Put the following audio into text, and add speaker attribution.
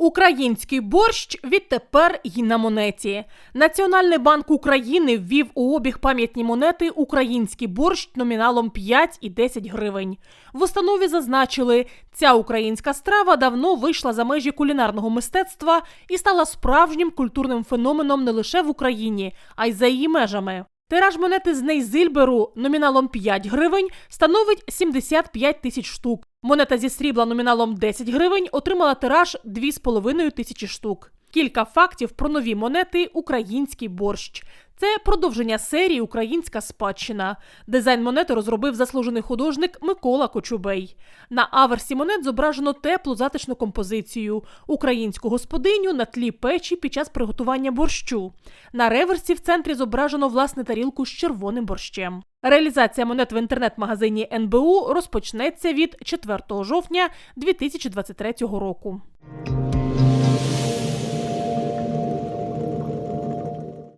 Speaker 1: Український борщ відтепер й на монеті. Національний банк України ввів у обіг пам'ятні монети Український борщ номіналом 5 і 10 гривень. В установі зазначили, ця українська страва давно вийшла за межі кулінарного мистецтва і стала справжнім культурним феноменом не лише в Україні, а й за її межами. Тираж монети з Нейзильберу номіналом 5 гривень становить 75 тисяч штук. Монета зі срібла номіналом 10 гривень отримала тираж 2,5 тисячі штук. Кілька фактів про нові монети Український борщ. Це продовження серії Українська спадщина. Дизайн монети розробив заслужений художник Микола Кочубей. На аверсі монет зображено теплу затишну композицію українську господиню на тлі печі під час приготування борщу. На реверсі в центрі зображено власне тарілку з червоним борщем. Реалізація монет в інтернет-магазині НБУ розпочнеться від 4 жовтня 2023 року.